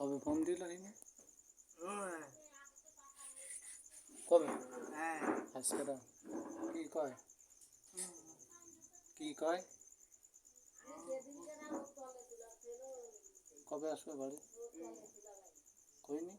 কবে ফোন দিল হিনে কবে? হ্যাঁ। আজকে কি কয়? কি কয়? কবে আসবে বাড়ি? কইনি?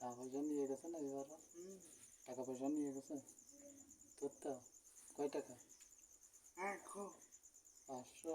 টাকা পয়সা নিয়ে গেছে না এবার টাকা পয়সা নিয়ে গেছে? তোর তো। কয় টাকা? পাঁচশো।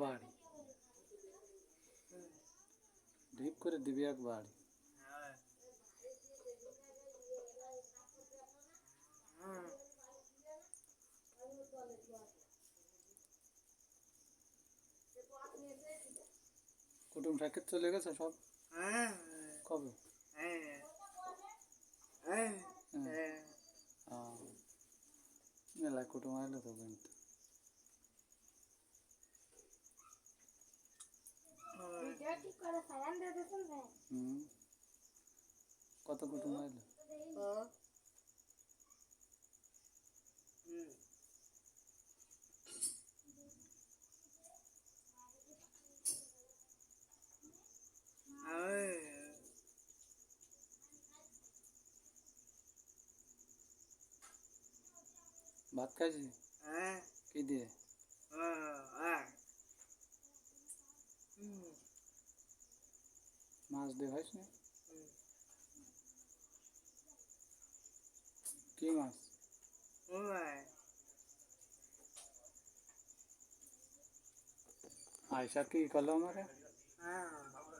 বাড়ি ডিপ করে দিবি এক বাড়ি হ্যাঁ, হুম, কুটুম সাক্ষেত চলে গেছে সব হ্যাঁ, কবে হ্যাঁ, হ্যাঁ, হ্যাঁ। হ্যাঁ, আহ, মেলায় কুটুম আইলো তো কিন্তু কত কুটুম আইলো ভাত খাইছি হ্যাঁ, কি দিয়ে? মাছ দিয়ে খাইস না হুম, কি মাছ ওই, আয়সা কি করলো আমারে